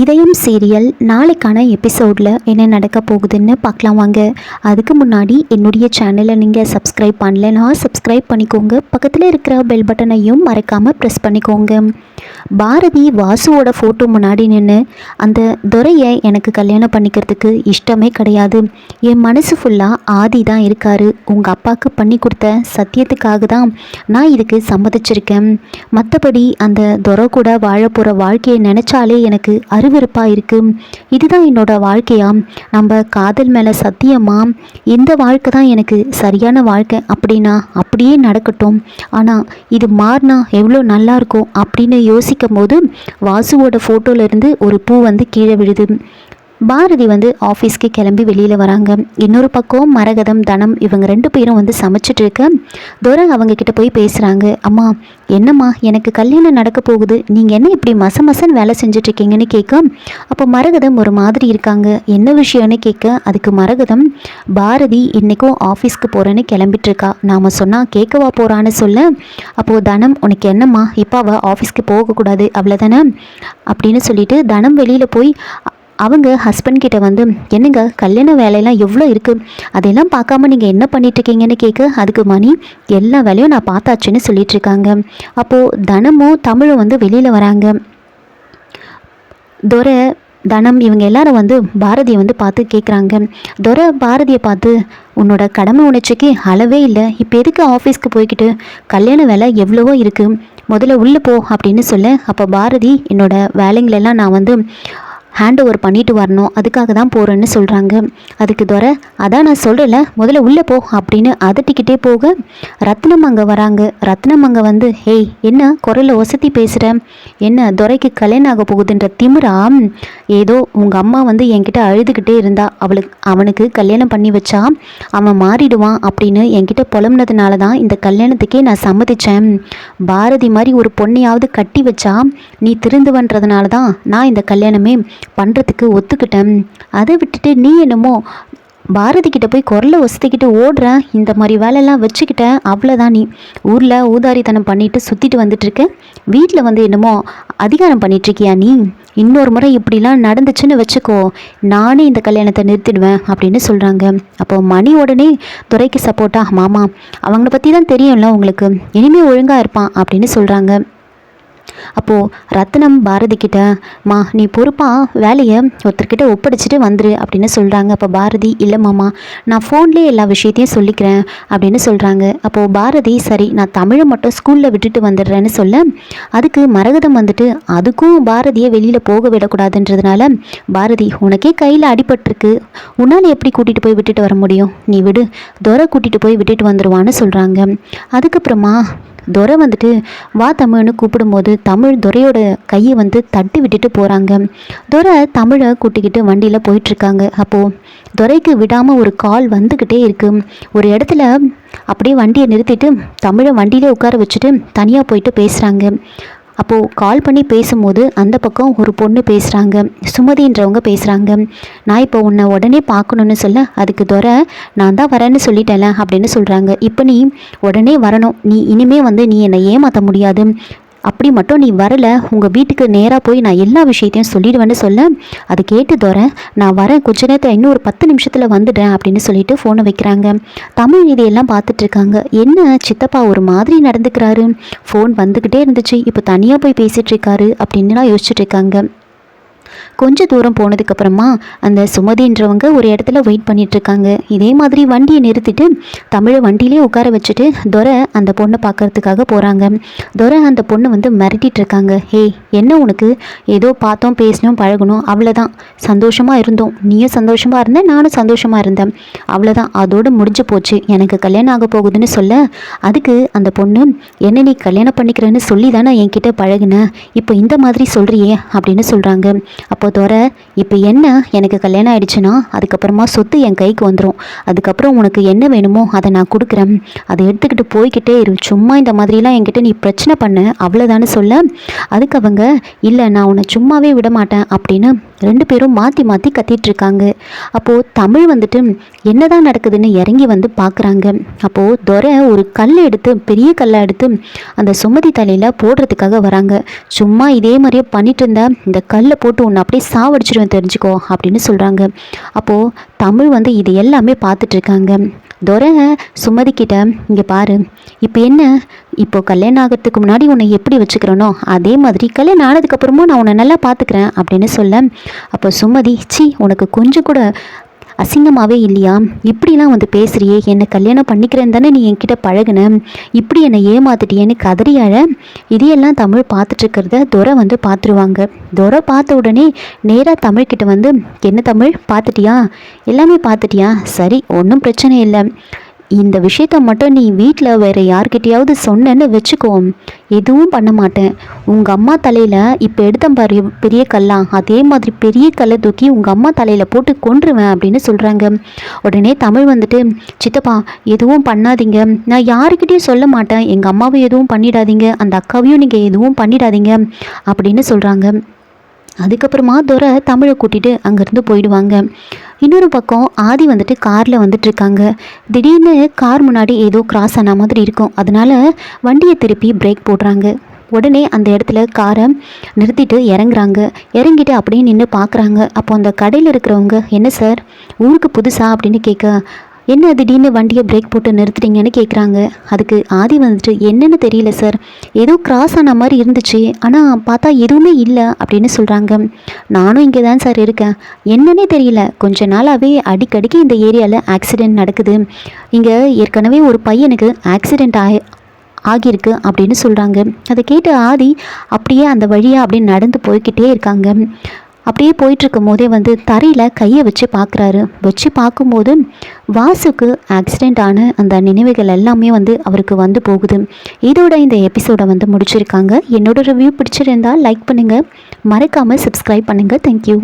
இதயம் சீரியல் நாளைக்கான எபிசோடில் என்ன நடக்க போகுதுன்னு பார்க்கலாம் வாங்க. அதுக்கு முன்னாடி என்னுடைய சேனலை நீங்கள் சப்ஸ்கிரைப் பண்ணலைன்னா சப்ஸ்கிரைப் பண்ணிக்கோங்க. பக்கத்தில் இருக்கிற பெல் பட்டனையும் மறக்காமல் ப்ரெஸ் பண்ணிக்கோங்க. பாரதி வாசுவோட ஃபோட்டோ முன்னாடி நின்று அந்த துறையை எனக்கு கல்யாணம் பண்ணிக்கிறதுக்கு இஷ்டமே கிடையாது. என் மனசு ஃபுல்லாக ஆதி தான் இருக்காரு. உங்கள் அப்பாவுக்கு பண்ணி கொடுத்த சத்தியத்துக்காக தான் நான் இதுக்கு சம்மதிச்சிருக்கேன். மற்றபடி அந்த துறை கூட வாழ போகிற வாழ்க்கையை நினச்சாலே எனக்கு அரு விறுவிறுப்பாக இருக்குது இதுதான் என்னோட வாழ்க்கையா? நம்ம காதல் மேலே சத்தியமா? இந்த வாழ்க்கை தான் எனக்கு சரியான வாழ்க்கை அப்படின்னா அப்படியே நடக்கட்டும். ஆனால் இது மாறினா எவ்வளோ நல்லா இருக்கும் அப்படின்னு யோசிக்கும் போது வாசுவோட ஃபோட்டோலேருந்து ஒரு பூ வந்து கீழே விழுது. பாரதி வந்து ஆஃபீஸ்க்கு கிளம்பி வெளியில் வராங்க. இன்னொரு பக்கம் மரகதம் தனம் இவங்க ரெண்டு பேரும் வந்து சமைச்சிட்டு இருக்க. துரை அவங்க கிட்ட போய் பேசுகிறாங்க அம்மா என்னம்மா எனக்கு கல்யாணம் நடக்க போகுது. நீங்கள் என்ன இப்படி மச மசன் வேலை செஞ்சிட்ருக்கீங்கன்னு கேட்க அப்போ மரகதம் ஒரு மாதிரி இருக்காங்க. என்ன விஷயம்னு கேட்க அதுக்கு மரகதம் பாரதி இன்றைக்கும் ஆஃபீஸ்க்கு போகிறேன்னு கிளம்பிட்டு இருக்கா. நாம் சொன்னால் கேட்கவா போகிறான்னு சொல்ல அப்போது தனம் உனக்கு என்னம்மா? இப்போ அவள் ஆஃபீஸ்க்கு போகக்கூடாது அவ்வளோதானே அப்படின்னு சொல்லிட்டு தனம் வெளியில் போய் அவங்க ஹஸ்பண்ட் கிட்ட வந்து என்னங்க கல்யாண வேலையெல்லாம் எவ்வளோ இருக்குது அதெல்லாம் பார்க்காம நீங்கள் என்ன பண்ணிட்டு இருக்கீங்கன்னு கேட்க அதுக்கு மணி எல்லா வேலையும் நான் பார்த்தாச்சுன்னு சொல்லிட்டு இருக்காங்க அப்போது தனமும் தமிழும் வந்து வெளியில் வராங்க. துரை தனம் இவங்க எல்லாரும் வந்து பாரதியை வந்து பார்த்து கேட்குறாங்க துரை பாரதியை பார்த்து உன்னோட கடமை உணர்ச்சிக்கு அளவே இல்லை. இப்போ எதுக்கு ஆஃபீஸ்க்கு போய்கிட்டு கல்யாண வேலை எவ்வளவோ இருக்குது முதல்ல உள்ளே போ அப்படின்னு சொல்ல அப்போ பாரதி என்னோடய வேலைங்களெல்லாம் நான் வந்து ஹேண்ட் ஓவர் பண்ணிட்டு வரணும். அதுக்காக தான் போகிறேன்னு சொல்கிறாங்க அதுக்கு துறை அதான் நான் சொல்கிறல முதல்ல உள்ளே போ அப்படின்னு அதட்டிக்கிட்டே போக ரத்னம் அங்கே வராங்க. ரத்னம் அங்கே வந்து ஹேய் என்ன குரலில் ஒசத்தி பேசுகிற என்ன துறைக்கு கல்யாணம் ஆக போகுதுன்ற திமிரா? ஏதோ உங்கள் அம்மா வந்து என்கிட்ட அழுதுகிட்டே இருந்தா அவளுக்கு அவனுக்கு கல்யாணம் பண்ணி வச்சா அவன் மாறிடுவான் அப்படின்னு என்கிட்ட புலம்புனதுனால தான் இந்த கல்யாணத்துக்கே நான் சம்மதிச்சேன். பாரதி மாதிரி ஒரு பொண்ணையாவது கட்டி வச்சா நீ திருந்துவன்றதுனால தான் நான் இந்த கல்யாணமே பண்ணுறதுக்கு ஒத்துக்கிட்டேன். அதை விட்டுட்டு நீ என்னமோ பாரதி கிட்ட போய் குரலை வசதிக்கிட்டு ஓடுறேன் இந்த மாதிரி வேலையெல்லாம் வச்சுக்கிட்டேன் அவ்வளோதான் நீ. ஊரில் ஊதாரித்தனம் பண்ணிட்டு சுற்றிட்டு வந்துட்டுருக்க. வீட்டில் வந்து என்னமோ அதிகாரம் பண்ணிகிட்ருக்கியா நீ? இன்னொரு முறை இப்படிலாம் நடந்துச்சுன்னு வச்சுக்கோ. நானே இந்த கல்யாணத்தை நிறுத்திடுவேன் அப்படின்னு சொல்கிறாங்க அப்போ மணி உடனே துறைக்கு சப்போர்ட்டா மாமா அவங்கள பற்றி தான் தெரியும்ல உங்களுக்கு. இனிமேல் ஒழுங்காக இருப்பான் அப்படின்னு சொல்கிறாங்க அப்போது ரத்னம் பாரதி கிட்ட மா நீ பொறுப்பாக வேலையை ஒருத்தர்கிட்ட ஒப்படைச்சிட்டு வந்துரு அப்படின்னு சொல்கிறாங்க அப்போ பாரதி இல்லை மாமா நான் ஃபோன்லேயே எல்லா விஷயத்தையும் சொல்லிக்கிறேன் அப்படின்னு சொல்கிறாங்க அப்போது பாரதி சரி நான் தமிழை மட்டும் ஸ்கூலில் விட்டுட்டு வந்துடுறேன்னு சொல்ல அதுக்கு மரகதம் வந்துட்டு அதுக்கும் பாரதியை வெளியில் போக விடக்கூடாதுன்றதுனால பாரதி உனக்கே கையில் அடிபட்டிருக்கு. உன்னால் எப்படி கூட்டிகிட்டு போய் விட்டுட்டு வர முடியும்? நீ விடு. துரை கூட்டிகிட்டு போய் விட்டுட்டு வந்துடுவான்னு சொல்கிறாங்க அதுக்கப்புறமா துரை வந்துட்டு வா தமிழ்னு கூப்பிடும்போது தமிழ் துரையோட கையை வந்து தட்டி விட்டுட்டு போகிறாங்க துரை தமிழை கூட்டிக்கிட்டு வண்டியில் போயிட்டுருக்காங்க. அப்போது துரைக்கு விடாமல் ஒரு கால் வந்துக்கிட்டே இருக்கு. ஒரு இடத்துல அப்படியே வண்டியை நிறுத்திட்டு தமிழை வண்டியிலே உட்கார வச்சுட்டு தனியாக போயிட்டு பேசுகிறாங்க அப்போது கால் பண்ணி பேசும்போது அந்த பக்கம் ஒரு பொண்ணு பேசுகிறாங்க சுமதின்றவங்க பேசுகிறாங்க நான் இப்போ உன்னை உடனே பார்க்கணுன்னு சொல்ல அதுக்கு துறை நான் தான் வரேன்னு சொல்லிட்டேன்ல அப்படின்னு சொல்கிறாங்க இப்போ நீ உடனே வரணும். நீ இனிமே வந்து நீ என்னை ஏமாற்ற முடியாது. அப்படி மட்டும் நீ வரல உங்கள் வீட்டுக்கு நேராக போய் நான் எல்லா விஷயத்தையும் சொல்லிடுவேன்னு சொல்ல. அது கேட்டு தோற நான் வரேன் கொஞ்ச நேரத்தில் இன்னும் ஒரு பத்து நிமிஷத்தில் வந்துடுறேன் அப்படின்னு சொல்லிட்டு ஃபோனை வைக்கிறாங்க. தமிழ் இதையெல்லாம் எல்லாம் பார்த்துட்ருக்காங்க என்ன சித்தப்பா ஒரு மாதிரி நடந்துக்கிறாரு? ஃபோன் வந்துக்கிட்டே இருந்துச்சு இப்போ தனியாக போய் பேசிகிட்ருக்காரு இருக்காரு அப்படின்னுலாம் கொஞ்சம் தூரம் போனதுக்கப்புறமா அந்த சுமதின்றவங்க ஒரு இடத்துல வெயிட் பண்ணிட்டு இருக்காங்க. இதே மாதிரி வண்டியை நிறுத்திட்டு தமிழை வண்டியிலே உட்கார வச்சுட்டு துரை அந்த பொண்ணை பார்க்கறதுக்காக போகிறாங்க துரை அந்த பொண்ணை வந்து மிரட்டிட்டு இருக்காங்க. ஹேய் என்ன உனக்கு? ஏதோ பார்த்தோம் பேசினோம் பழகணும் அவ்வளோதான் சந்தோஷமாக இருந்தோம். நீயும் சந்தோஷமாக இருந்த நானும் சந்தோஷமாக இருந்தேன். அவ்வளோதான் அதோடு முடிஞ்சு போச்சு. எனக்கு கல்யாணம் ஆக போகுதுன்னு சொல்ல அதுக்கு அந்த பொண்ணு என்ன நீ கல்யாணம் பண்ணிக்கிறேன்னு சொல்லி தானே என்கிட்ட பழகுன? இப்போ இந்த மாதிரி சொல்கிறியே அப்படின்னு சொல்கிறாங்க அப்போ தோற இப்போ என்ன எனக்கு கல்யாணம் ஆயிடுச்சுன்னா அதுக்கப்புறமா சொத்து என் கைக்கு வந்துடும் அதுக்கப்புறம் உனக்கு என்ன வேணுமோ அதை நான் கொடுக்குறேன். அதை எடுத்துக்கிட்டு போய்கிட்டே இரு. சும்மா இந்த மாதிரிலாம் என்கிட்ட நீ பிரச்சனை பண்ண. அவ்வளோதானு சொல்ல. அதுக்கு அவங்க இல்லை நான் உன்னை சும்மாவே விட மாட்டேன் அப்படின்னு ரெண்டு பேரும் மாற்றி மாற்றி கத்திட்டு இருக்காங்க அப்போது தமிழ் வந்துட்டு என்னதான் நடக்குதுன்னு இறங்கி வந்து பார்க்குறாங்க அப்போது துரை ஒரு கல் எடுத்து பெரிய கல்லை எடுத்து அந்த சுமதி தலையில் போடுறதுக்காக வராங்க. சும்மா இதே மாதிரியே பண்ணிட்டு இருந்தா இந்த கல்லை போட்டு உன்னை அப்படியே சாவடிச்சிருவேன் தெரிஞ்சுக்கோ அப்படின்னு சொல்கிறாங்க அப்போது தமிழ் வந்து இது எல்லாமே பார்த்துட்டு இருக்காங்க. துரை சுமதி கிட்ட இங்கே பாரு. இப்போ என்ன? இப்போ கல்யாணம் ஆகிறதுக்கு முன்னாடி உன்னை எப்படி வச்சுக்கிறனோ அதே மாதிரி கல்யாணம் ஆனதுக்கப்புறமும் நான் உன்னை நல்லா பார்த்துக்கிறேன் அப்படின்னு சொல்ல. அப்போ சுமதி சி உனக்கு கொஞ்சம் கூட அசிங்கமாகவே இல்லையா? இப்படிலாம் வந்து பேசுகிறியே என்னை கல்யாணம் பண்ணிக்கிறேன்னு தானே நீ என்கிட்ட பழகுன? இப்படி என்னை ஏமாத்திட்டியேன்னு கதறியாழ இதையெல்லாம் தமிழ் பார்த்துட்ருக்கிறத துரை வந்து பார்த்துருவாங்க. துரை பார்த்த உடனே நேராக தமிழ்கிட்ட வந்து என்ன தமிழ் பார்த்துட்டியா? எல்லாமே பார்த்துட்டியா? சரி ஒன்றும் பிரச்சனை இல்லை. இந்த விஷயத்த மட்டும் நீ வீட்டில் வேறு யார்கிட்டயாவது சொன்னேன்னு வச்சுக்கோ. எதுவும் பண்ண மாட்டேன். உங்கள் அம்மா தலையில் இப்போ எடுத்த பாரு பெரிய கல்லா அதே மாதிரி பெரிய கல்லை தூக்கி உங்கள் அம்மா தலையில் போட்டு கொன்றுவேன் அப்படின்னு சொல்கிறாங்க உடனே தமிழ் வந்துட்டு சித்தப்பா எதுவும் பண்ணாதீங்க. நான் யாருக்கிட்டேயும் சொல்ல மாட்டேன். எங்கள் அம்மாவும் எதுவும் பண்ணிடாதீங்க. அந்த அக்காவையும் நீங்கள் எதுவும் பண்ணிடாதீங்க. அப்படின்னு சொல்கிறாங்க அதுக்கப்புறமா துரை தமிழை கூட்டிகிட்டு அங்கேருந்து போயிடுவாங்க. இன்னொரு பக்கம் ஆதி வந்துட்டு காரில் வந்துட்டுருக்காங்க. திடீர்னு கார் முன்னாடி ஏதோ கிராஸ் ஆன மாதிரி இருக்கும். அதனால் வண்டியை திருப்பி பிரேக் போடுறாங்க. உடனே அந்த இடத்துல காரை நிறுத்திட்டு இறங்குறாங்க. இறங்கிட்டு அப்படியே நின்று பார்க்குறாங்க. அப்போ அந்த கடையில் இருக்கிறவங்க என்ன சார் ஊருக்கு புதுசா? அப்படின்னு கேட்க என்ன திடீர்னு வண்டியை பிரேக் போட்டு நிறுத்துறீங்கன்னு கேட்குறாங்க அதுக்கு ஆதி வந்துட்டு என்னன்னு தெரியல சார் ஏதோ கிராஸ் ஆன மாதிரி இருந்துச்சு. ஆனால் பார்த்தா எதுவுமே இல்லை அப்படின்னு சொல்கிறாங்க நானும் இங்கே தான் சார் இருக்கேன். என்னன்னே தெரியல. கொஞ்ச நாளாகவே அடிக்கடிக்கு இந்த ஏரியாவில் ஆக்சிடெண்ட் நடக்குது. இங்கே ஏற்கனவே ஒரு பையனுக்கு ஆக்சிடெண்ட் ஆகி ஆகியிருக்கு அப்படின்னு சொல்கிறாங்க அதை கேட்டு ஆதி அப்படியே அந்த வழியாக அப்படியே நடந்து போய்கிட்டே இருக்காங்க. அப்படியே போயிட்டுருக்கும் போதே வந்து தரையில் கையை வச்சு பார்க்குறாரு. வச்சு பார்க்கும்போது வாசுக்கு ஆக்சிடெண்ட் ஆன அந்த நினைவுகள் எல்லாமே வந்து அவருக்கு வந்து போகுது. இதோட இந்த எபிசோடை வந்து முடிச்சிருக்காங்க. என்னோட ரிவ்யூ பிடிச்சிருந்தால் லைக் பண்ணுங்கள் மறக்காமல் சப்ஸ்கிரைப் பண்ணுங்கள் தேங்க்யூ